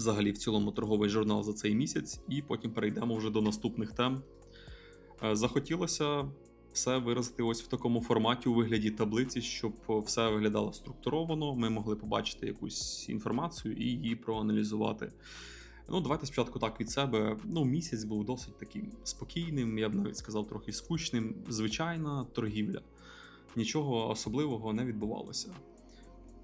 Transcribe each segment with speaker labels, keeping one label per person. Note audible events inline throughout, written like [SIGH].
Speaker 1: взагалі в цілому торговий журнал за цей місяць, і потім перейдемо вже до наступних тем. Е, Захотілося все виразити ось в такому форматі у вигляді таблиці, щоб все виглядало структуровано. Ми могли побачити якусь інформацію і її проаналізувати. Ну, давайте спочатку так від себе. Ну, місяць був досить таким спокійним, я б навіть сказав, трохи скучним. Звичайна торгівля. Нічого особливого не відбувалося.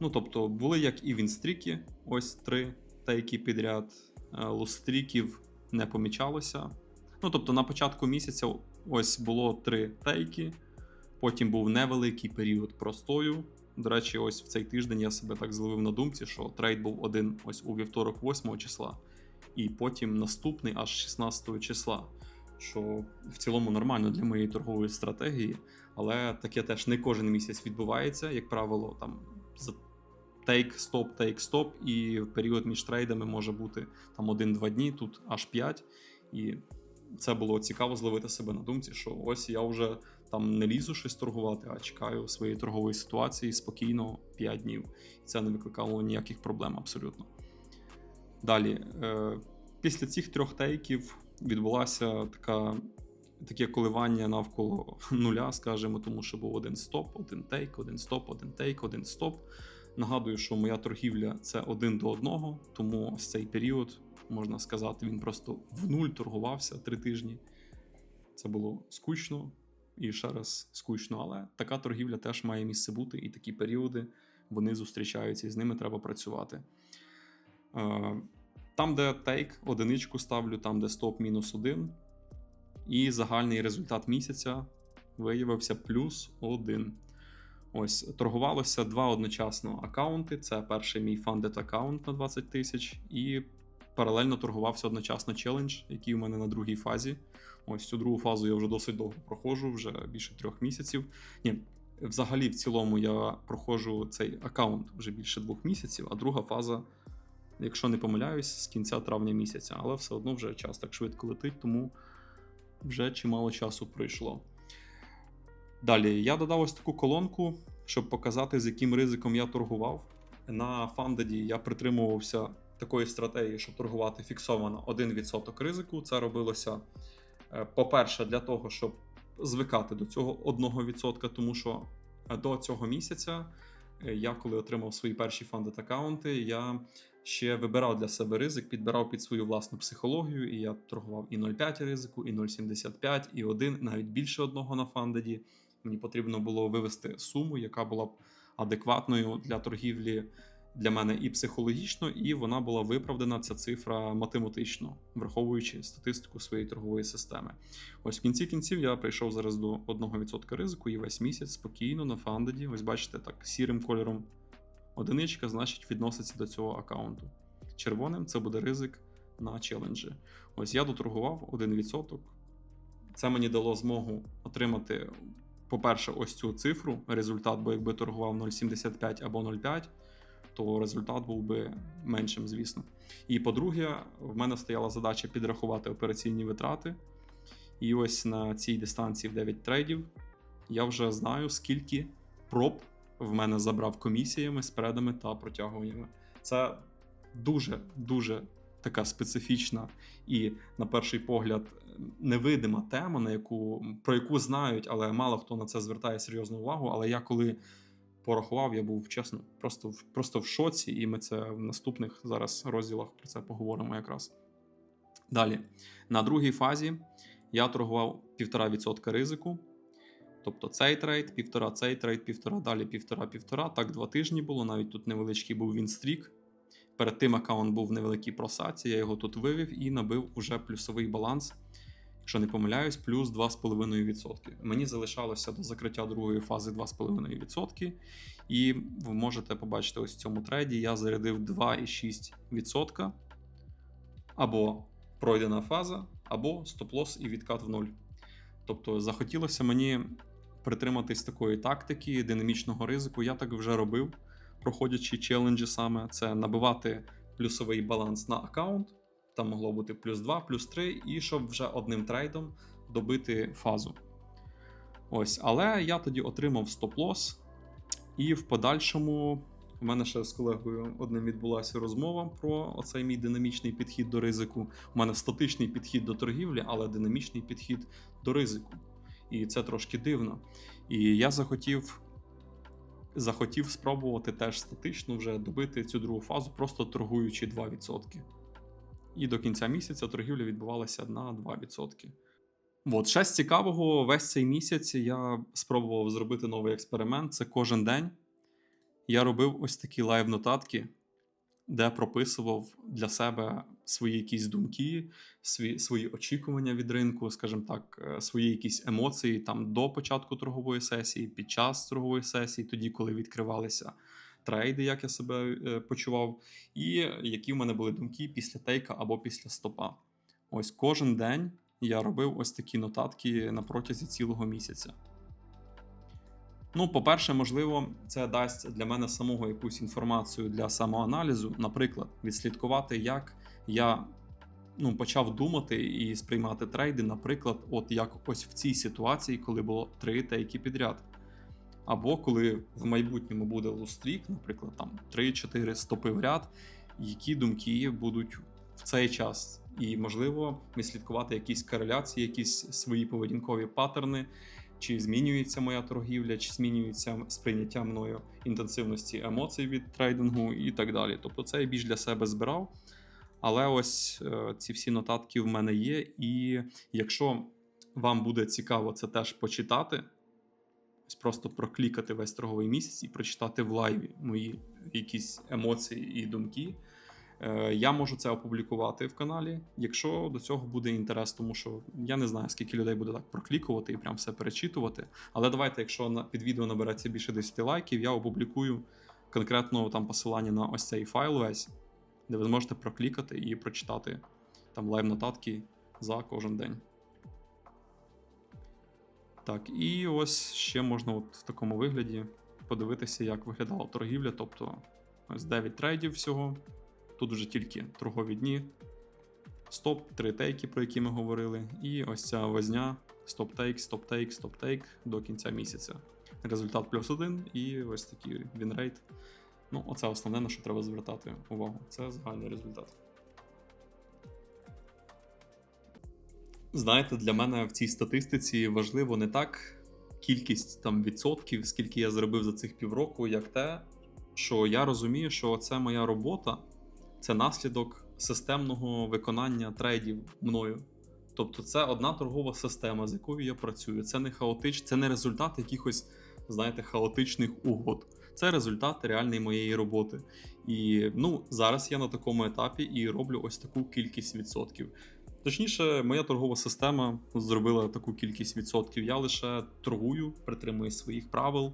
Speaker 1: Ну, тобто, були як і вінстріки, ось три тейки підряд, е, лостріків не помічалося. Ну, тобто, на початку місяця ось було три тейки, потім був невеликий період простою. До речі, ось в цей тиждень я себе так зловив на думці, що трейд був один ось у вівторок, 8 числа, і потім наступний аж 16 числа. Що в цілому нормально для моєї торгової стратегії, але таке теж не кожен місяць відбувається. Як правило, там за тейк, стоп, тейк, стоп, і період між трейдами може бути там 1-2 дні, тут аж 5. І це було цікаво зловити себе на думці, що ось я вже там не лізу щось торгувати, а чекаю своєї торгової ситуації спокійно 5 днів. Це не викликало ніяких проблем абсолютно. Далі, е, після цих трьох тейків відбулася така. Таке коливання навколо нуля, скажімо, тому що був один стоп, один тейк, один стоп, один тейк, один стоп. Нагадую, що моя торгівля це один до одного, тому ось цей період, можна сказати, він просто в нуль торгувався три тижні. Це було скучно і ще раз скучно, але така торгівля теж має місце бути, і такі періоди вони зустрічаються, і з ними треба працювати. Е, Там, де тейк, одиничку ставлю, там, де стоп мінус один. І загальний результат місяця виявився плюс один. Ось торгувалося два одночасно аккаунти. Це перший мій фандед аккаунт на 20 тисяч, і паралельно торгувався одночасно челендж, який у мене на другій фазі. Ось цю другу фазу я вже досить довго проходжу, вже більше трьох місяців. Ні, взагалі, в цілому, я проходжу цей аккаунт вже більше двох місяців, а друга фаза, якщо не помиляюсь, з кінця травня місяця, але все одно вже час так швидко летить, тому вже чимало часу пройшло. Далі я додав ось таку колонку, щоб показати, з яким ризиком я торгував. На фандеді я притримувався такої стратегії, щоб торгувати фіксовано 1% ризику. Це робилося, е, по-перше, для того, щоб звикати до цього 1%, тому що е, до цього місяця е, я, коли отримав свої перші фандед аккаунти, я ще вибирав для себе ризик, підбирав під свою власну психологію, і я торгував і 0,5 ризику, і 0,75, і 1, навіть більше одного на фандеді. Мені потрібно було вивести суму, яка була б адекватною для торгівлі для мене і психологічно, і вона була виправдана ця цифра математично, враховуючи статистику своєї торгової системи. Ось в кінці кінців я прийшов зараз до 1% ризику і весь місяць спокійно на фандеді. Ось бачите, так сірим кольором одиничка, значить, відноситься до цього аккаунту. Червоним це буде ризик на челенджі. Ось я доторгував 1%. Це мені дало змогу отримати по-перше, ось цю цифру, результат, бо якби торгував 0,75 або 0,5, то результат був би меншим, звісно. І по-друге, в мене стояла задача підрахувати операційні витрати. І ось на цій дистанції в 9 трейдів я вже знаю, скільки проб в мене забрав комісіями, спредами та протягуваннями. Це дуже-дуже така специфічна і, на перший погляд, невидима тема, на яку про яку знають, але мало хто на це звертає серйозну увагу. Але я коли порахував, я був чесно, просто просто в шоці, і ми це в наступних зараз розділах про це поговоримо якраз. Далі, на другій фазі я торгував 1,5% ризику. Тобто цей трейд, півтора, цей трейд, півтора, далі півтора, півтора. Так, два тижні було. Навіть тут невеличкий був вінстрік. Перед тим аккаунт був в невеликій просаці, я його тут вивів і набив уже плюсовий баланс, якщо не помиляюсь, плюс 2,5%. Мені залишалося до закриття другої фази 2,5%. І ви можете побачити ось в цьому трейді я зарядив 2,6%. Або пройдена фаза, або стоп-лос і відкат в нуль. Тобто захотілося мені притриматись такої тактики, динамічного ризику. Я так вже робив проходячи челенджі саме, це набивати плюсовий баланс на аккаунт. Там могло бути плюс 2, плюс 3, і щоб вже одним трейдом добити фазу. Ось, Але я тоді отримав стоп-лос, і в подальшому У мене ще з колегою одним відбулася розмова про оцей мій динамічний підхід до ризику. У мене статичний підхід до торгівлі, але динамічний підхід до ризику. І це трошки дивно. І я захотів. Захотів спробувати теж статично вже добити цю другу фазу, просто торгуючи 2%. І до кінця місяця торгівля відбувалася на 2%. От, ще з цікавого, весь цей місяць я спробував зробити новий експеримент. Це кожен день. Я робив ось такі лайв-нотатки, де прописував для себе свої якісь думки, свої, свої очікування від ринку, скажімо так, е, свої якісь емоції там до початку торгової сесії, під час торгової сесії, тоді, коли відкривалися трейди, як я себе е, почував, і які в мене були думки після тейка або після стопа. Ось кожен день я робив ось такі нотатки на протязі цілого місяця. Ну, по-перше, можливо, це дасть для мене самого якусь інформацію для самоаналізу, наприклад, відслідкувати, як я ну, почав думати і сприймати трейди, наприклад, от як ось в цій ситуації, коли було три тейки підряд. Або коли в майбутньому буде лустрік, наприклад, там 3-4 стопи в ряд, які думки будуть в цей час. І, можливо, відслідкувати якісь кореляції, якісь свої поведінкові паттерни, чи змінюється моя торгівля, чи змінюється сприйняття мною інтенсивності емоцій від трейдингу і так далі. Тобто це я більш для себе збирав. Але ось е, ці всі нотатки в мене є. І якщо вам буде цікаво це теж почитати, ось просто проклікати весь торговий місяць і прочитати в лайві мої якісь емоції і думки. Е, Я можу це опублікувати в каналі, якщо до цього буде інтерес, тому що я не знаю, скільки людей буде так проклікувати і прям все перечитувати. Але давайте, якщо під відео набереться більше 10 лайків, я опублікую конкретно там посилання на ось цей файл весь, де ви зможете проклікати і прочитати там лайв-нотатки за кожен день. Так, і ось ще можна от в такому вигляді подивитися, як виглядала торгівля. Тобто ось 9 трейдів всього. Тут вже тільки торгові дні, стоп, три тейки, про які ми говорили, і ось ця возня, стоп-тейк, стоп-тейк, стоп-тейк до кінця місяця. Результат плюс один, і ось такий вінрейт. Ну, оце основне, на що треба звертати увагу. Це загальний результат. Знаєте, для мене в цій статистиці важливо не так кількість там відсотків, скільки я зробив за цих півроку, як те, що я розумію, що це моя робота це наслідок системного виконання трейдів мною. Тобто, це одна торгова система, з якою я працюю. Це не хаотич, це не результат якихось, знаєте, хаотичних угод. Це результат реальної моєї роботи. І ну, зараз я на такому етапі і роблю ось таку кількість відсотків. Точніше, моя торгова система зробила таку кількість відсотків. Я лише торгую, притримуюсь своїх правил,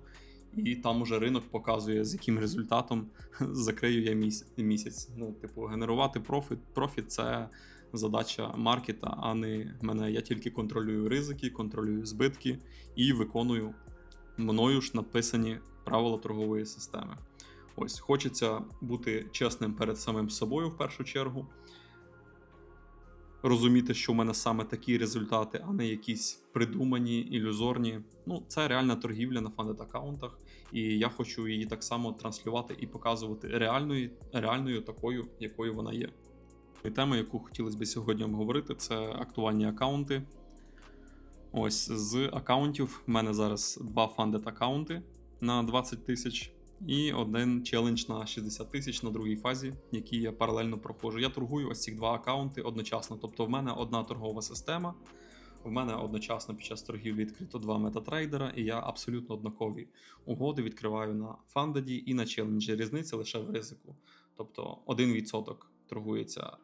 Speaker 1: і там уже ринок показує, з яким результатом [LAUGHS] закрию я місяць. Ну, типу, генерувати профіт. Профіт це задача маркета, а не мене. Я тільки контролюю ризики, контролюю збитки і виконую мною ж написані правила торгової системи. Ось, хочеться бути чесним перед самим собою в першу чергу розуміти, що в мене саме такі результати, а не якісь придумані, ілюзорні. Ну, це реальна торгівля на фандет аккаунтах, і я хочу її так само транслювати і показувати реальною, реальною такою, якою вона є. І тема, яку хотілося б сьогодні обговорити, це актуальні аккаунти. Ось з аккаунтів в мене зараз два фандет аккаунти на 20 тисяч і один челендж на 60 тисяч на другій фазі, який я паралельно проходжу. Я торгую ось ці два аккаунти одночасно. Тобто, в мене одна торгова система. В мене одночасно під час торгів відкрито два метатрейдера, і я абсолютно однакові угоди відкриваю на фандаді і на челенджі. Різниця лише в ризику. Тобто 1% торгується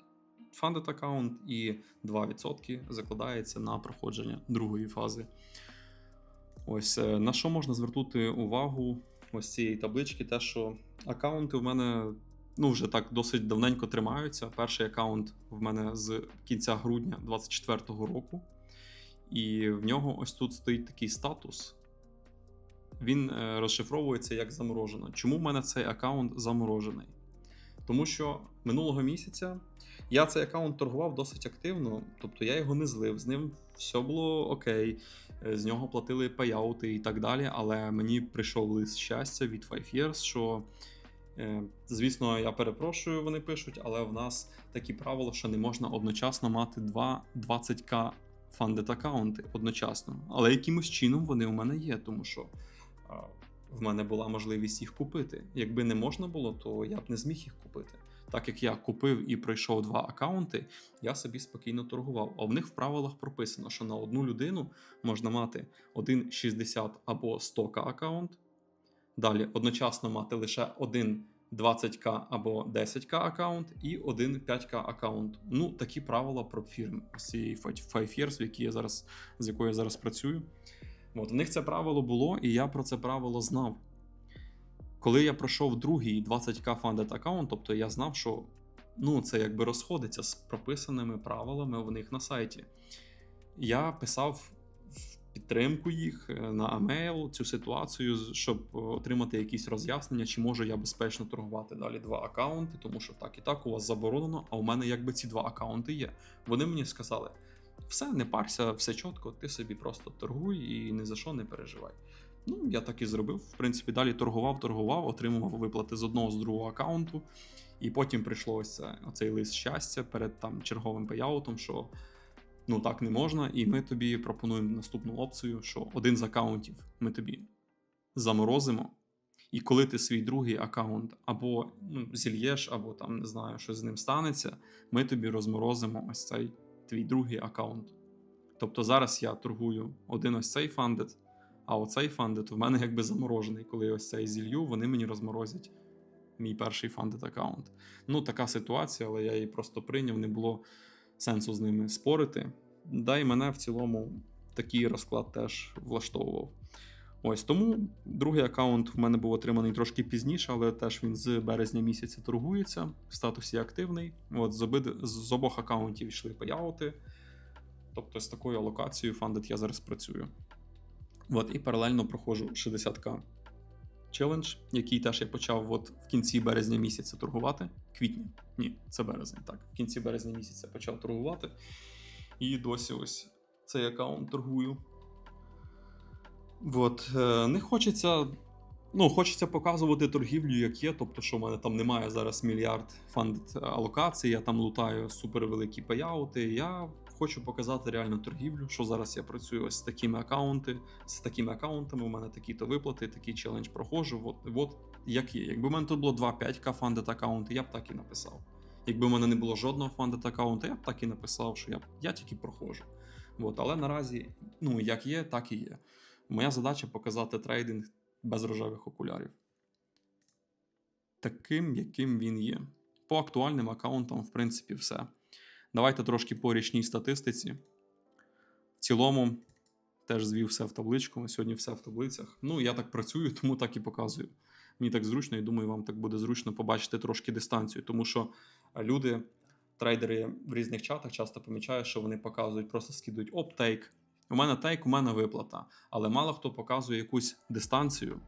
Speaker 1: фандед аккаунт, і 2% закладається на проходження другої фази. Ось е, на що можна звернути увагу ось цієї таблички, те, що аккаунти в мене ну, вже так досить давненько тримаються. Перший аккаунт в мене з кінця грудня 2024 року, і в нього ось тут стоїть такий статус. Він е, розшифровується як заморожено. Чому в мене цей аккаунт заморожений? Тому що минулого місяця я цей аккаунт торгував досить активно, тобто я його не злив, з ним все було окей, з нього платили паяути і так далі. Але мені прийшов лист щастя від 5 Years, що Е, Звісно, я перепрошую, вони пишуть, але в нас такі правила, що не можна одночасно мати два 20к фандед аккаунти одночасно. Але якимось чином вони у мене є, тому що в мене була можливість їх купити. Якби не можна було, то я б не зміг їх купити. Так як я купив і пройшов два аккаунти, я собі спокійно торгував. А в них в правилах прописано, що на одну людину можна мати один 60 або 100к аккаунт. Далі одночасно мати лише один 20к або 10к аккаунт і один 5к аккаунт. Ну, такі правила про фірм з цієї 5 Years, в якій я зараз, з якою я зараз працюю. От, в них це правило було, і я про це правило знав. Коли я пройшов другий 20к funded аккаунт, тобто я знав, що ну, це якби розходиться з прописаними правилами в них на сайті. Я писав в підтримку їх е, на емейл цю ситуацію, щоб е, отримати якісь роз'яснення, чи можу я безпечно торгувати далі два аккаунти, тому що так і так у вас заборонено, а у мене якби ці два аккаунти є. Вони мені сказали: все, не парся, все чітко, ти собі просто торгуй і ні за що не переживай. Ну, я так і зробив. В принципі, далі торгував, торгував, отримував виплати з одного з другого аккаунту. І потім прийшло ось оцей лист щастя перед там черговим пеяутом, що ну так не можна, і ми тобі пропонуємо наступну опцію, що один з аккаунтів ми тобі заморозимо. І коли ти свій другий аккаунт або ну, зільєш, або там не знаю, що з ним станеться, ми тобі розморозимо ось цей твій другий аккаунт. Тобто зараз я торгую один ось цей фандет, а оцей фандет в мене якби заморожений. Коли ось цей зілью, вони мені розморозять мій перший фандет аккаунт. Ну, така ситуація, але я її просто прийняв, не було сенсу з ними спорити. Да, і мене в цілому такий розклад теж влаштовував. Ось тому другий аккаунт в мене був отриманий трошки пізніше, але теж він з березня місяця торгується, в статусі активний. От з, обид... з обох аккаунтів йшли паяути. Тобто з такою алокацією Funded я зараз працюю. От, і паралельно проходжу 60к челендж, який теж я почав от в кінці березня місяця торгувати. Квітня. Ні, це березень. Так, в кінці березня місяця почав торгувати. І досі ось цей аккаунт торгую. От, е, не хочеться. Ну, хочеться показувати торгівлю, як є. Тобто, що в мене там немає зараз мільярд фанд алокацій, я там лутаю супервеликі паяути. Я хочу показати реальну торгівлю, що зараз я працюю ось з такими аккаунти, з такими аккаунтами. У мене такі-то виплати, такий челендж проходжу. От, от як є. Якби в мене тут було 2-5к фандет аккаунти, я б так і написав. Якби в мене не було жодного фандет аккаунта, я б так і написав, що я, я тільки проходжу. От, але наразі, ну як є, так і є. Моя задача показати трейдинг без рожевих окулярів. Таким, яким він є. По актуальним аккаунтам, в принципі, все. Давайте трошки по річній статистиці. В цілому, теж звів все в табличку. Сьогодні все в таблицях. Ну, я так працюю, [LAUGHS] тому так і показую. Мені так зручно, і думаю, вам так буде зручно побачити трошки дистанцію, тому що люди, трейдери в різних чатах часто помічають, що вони показують, просто скидують оптейк. У мене тейк, у мене виплата. Але мало хто показує якусь дистанцію.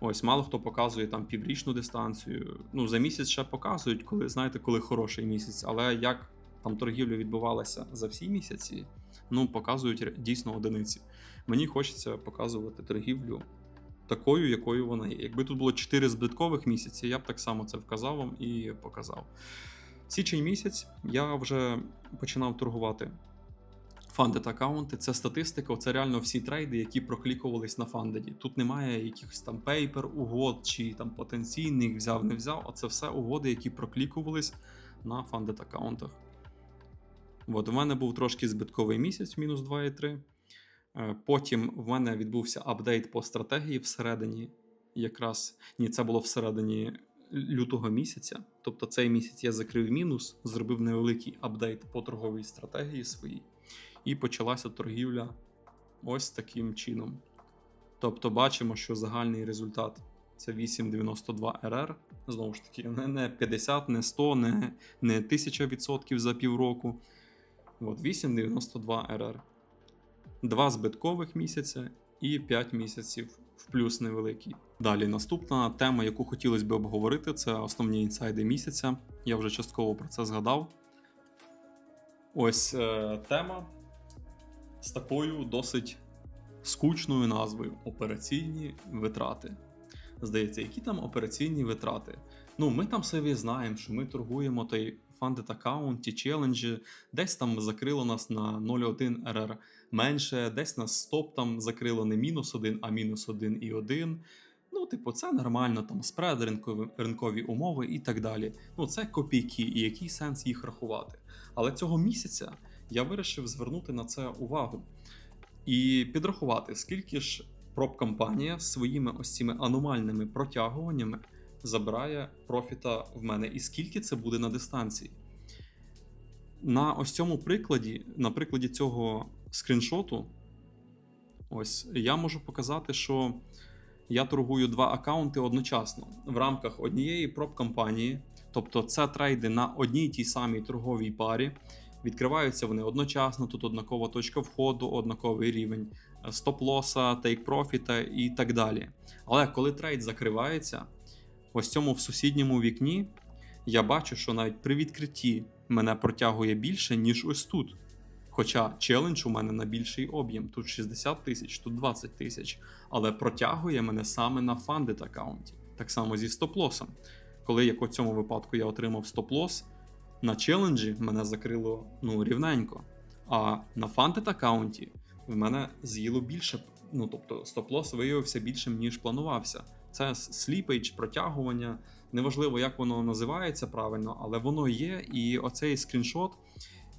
Speaker 1: Ось, мало хто показує там піврічну дистанцію. Ну, за місяць ще показують, коли знаєте, коли хороший місяць. Але як там торгівля відбувалася за всі місяці, ну показують дійсно одиниці. Мені хочеться показувати торгівлю такою, якою вона є. Якби тут було 4 збиткових місяці, я б так само це вказав вам і показав. Січень місяць я вже починав торгувати фандед аккаунти. Це статистика, це реально всі трейди, які проклікувались на фандеді. Тут немає якихось там пейпер, угод чи там потенційних взяв, не взяв. А це все угоди, які проклікувались на фандед аккаунтах. От у мене був трошки збитковий місяць, мінус 2,3. Е, Потім в мене відбувся апдейт по стратегії всередині. Якраз ні, це було всередині лютого місяця. Тобто цей місяць я закрив мінус, зробив невеликий апдейт по торговій стратегії своїй, і почалася торгівля ось таким чином. Тобто бачимо, що загальний результат це 8,92 RR. Знову ж таки, не 50, не 100, не, не 1000% за півроку. От 8,92 RR. Два збиткових місяця і 5 місяців в плюс невеликий. Далі наступна тема, яку хотілося б обговорити, це основні інсайди місяця. Я вже частково про це згадав. Ось е, тема з такою досить скучною назвою операційні витрати. Здається, які там операційні витрати. Ну, ми там собі знаємо, що ми торгуємо той фандед аккаунт, ті челенджі, десь там закрило нас на 0,1 РР менше, десь нас стоп там закрило не мінус 1, а мінус 1 і 1. Ну, типу, це нормально, там спред, ринкові, ринкові умови і так далі. Ну, це копійки, і який сенс їх рахувати. Але цього місяця я вирішив звернути на це увагу і підрахувати, скільки ж проб-компанія своїми ось цими аномальними протягуваннями забирає профіта в мене, і скільки це буде на дистанції. На ось цьому прикладі, на прикладі цього скріншоту, ось я можу показати, що я торгую два аккаунти одночасно в рамках однієї проб-компанії, тобто це трейди на одній тій самій торговій парі. Відкриваються вони одночасно, тут однакова точка входу, однаковий рівень е, стоп-лоса, тейк-профіта і так далі. Але коли трейд закривається, ось цьому в сусідньому вікні я бачу, що навіть при відкритті мене протягує більше, ніж ось тут. Хоча челендж у мене на більший об'єм, тут 60 тисяч, тут 20 тисяч, але протягує мене саме на фандит аккаунті, так само зі стоп-лосом. Коли як у цьому випадку я отримав стоп-лос, на челенджі мене закрило ну, рівненько. А на фантед аккаунті в мене з'їло більше. Ну тобто стоп-лос виявився більшим, ніж планувався. Це сліпейдж, протягування. Неважливо, як воно називається правильно, але воно є. І оцей скріншот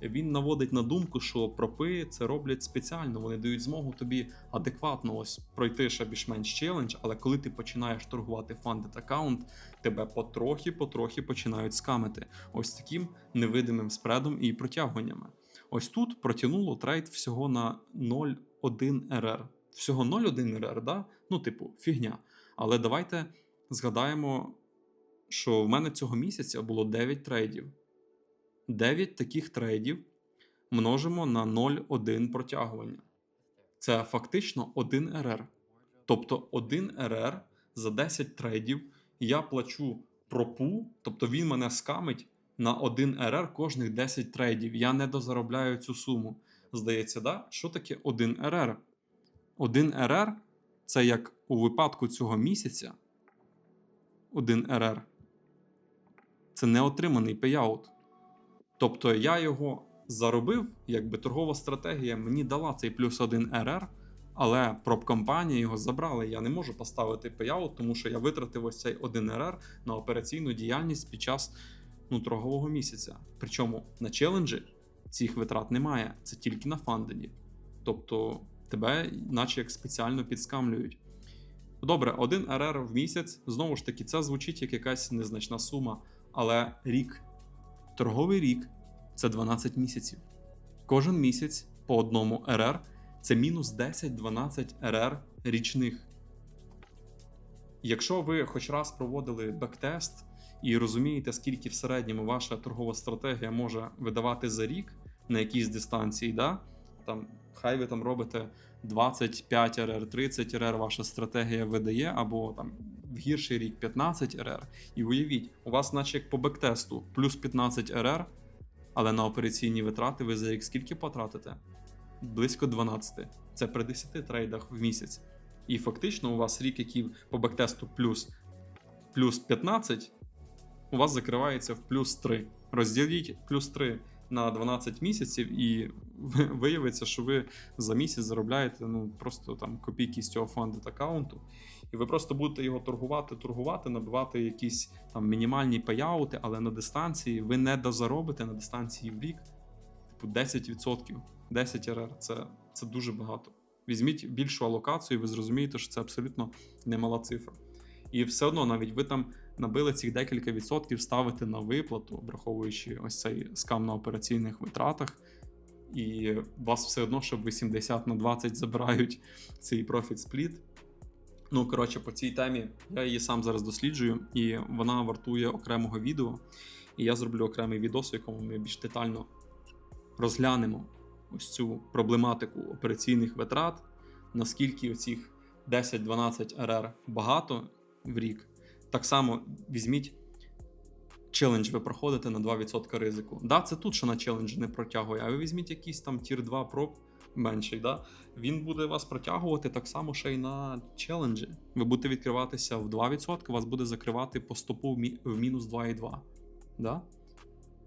Speaker 1: він наводить на думку, що пропи це роблять спеціально. Вони дають змогу тобі адекватно ось пройти ще більш-менш челендж, але коли ти починаєш торгувати фандед аккаунт, тебе потрохи-потрохи починають скамити ось таким невидимим спредом і протягуваннями. Ось тут протягнуло трейд всього на 0,1 РР. Всього 0,1 РР, да? ну, типу, фігня. Але давайте згадаємо, що в мене цього місяця було 9 трейдів. 9 таких трейдів множимо на 0,1 протягування. Це фактично 1 РР. Тобто 1 РР за 10 трейдів я плачу пропу, тобто він мене скамить на 1 РР кожних 10 трейдів. Я не дозаробляю цю суму. Здається, да? що таке 1 РР? 1 РР це як у випадку цього місяця. 1 РР. Це неотриманий пейаут. Тобто я його заробив, якби торгова стратегія мені дала цей плюс 1 РР, але проб-компанія його забрала. Я не можу поставити пейаут, тому що я витратив ось цей 1 РР на операційну діяльність під час ну, торгового місяця. Причому на челенджі цих витрат немає, це тільки на фандеді. Тобто тебе, наче як спеціально підскамлюють. Добре, 1 РР в місяць, знову ж таки, це звучить як якась незначна сума, але рік. Торговий рік це 12 місяців. Кожен місяць по одному РР це мінус 10-12 РР річних. Якщо ви хоч раз проводили бектест і розумієте, скільки в середньому ваша торгова стратегія може видавати за рік на якійсь дистанції, да? там, хай ви там робите 25 РР, 30 РР, ваша стратегія видає, або там в гірший рік 15 РР. І уявіть, у вас, наче як по бектесту, плюс 15 РР, але на операційні витрати ви за рік скільки потратите? Близько 12. Це при 10 трейдах в місяць. І фактично у вас рік, який по бектесту плюс, плюс 15, у вас закривається в плюс 3. Розділіть плюс 3 на 12 місяців, і [LAUGHS] виявиться, що ви за місяць заробляєте ну просто там копійки з цього фандит аккаунту. І ви просто будете його торгувати, торгувати, набивати якісь там мінімальні паяути, але на дистанції ви не дозаробите на дистанції в рік типу 10%. 10 РР це, це дуже багато. Візьміть більшу алокацію, і ви зрозумієте, що це абсолютно немала цифра. І все одно, навіть ви там набили цих декілька відсотків ставити на виплату, враховуючи ось цей скам на операційних витратах. І вас все одно, щоб 80 на 20 забирають цей профіт спліт. Ну, коротше, по цій темі я її сам зараз досліджую, і вона вартує окремого відео. І я зроблю окремий відос, в якому ми більш детально розглянемо ось цю проблематику операційних витрат, наскільки оцих 10-12 РР багато в рік. Так само візьміть челендж, ви проходите на 2% ризику. Да, це тут що на челенджі не протягує, а ви візьміть якийсь там тір 2 проб, менший, да, він буде вас протягувати так само ще й на челенджі. Ви будете відкриватися в 2%, вас буде закривати по стопу в мінус 2,2. Да?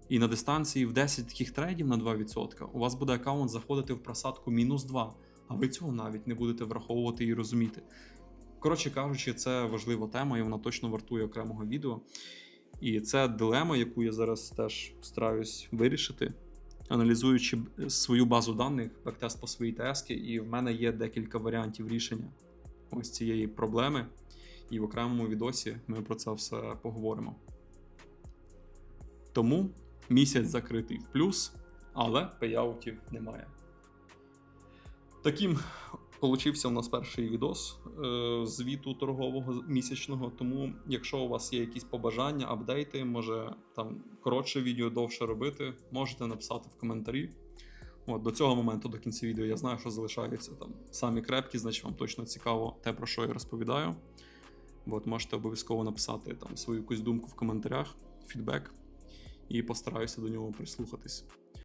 Speaker 1: І на дистанції в 10 таких трейдів на 2% у вас буде аккаунт заходити в просадку мінус 2, а ви цього навіть не будете враховувати і розуміти. Коротше кажучи, це важлива тема, і вона точно вартує окремого відео. І це дилема, яку я зараз теж стараюсь вирішити, аналізуючи свою базу даних, бектест по своїй тески, і в мене є декілька варіантів рішення ось цієї проблеми. І в окремому відосі ми про це все поговоримо. Тому місяць закритий в плюс, але пейаутів немає. Таким получився у нас перший відос е, звіту торгового місячного. Тому, якщо у вас є якісь побажання, апдейти, може там коротше відео довше робити, можете написати в коментарі. От, до цього моменту, до кінця відео, я знаю, що залишаються там самі крепкі, значить вам точно цікаво те, про що я розповідаю. От, можете обов'язково написати там свою якусь думку в коментарях, фідбек, і постараюся до нього прислухатись.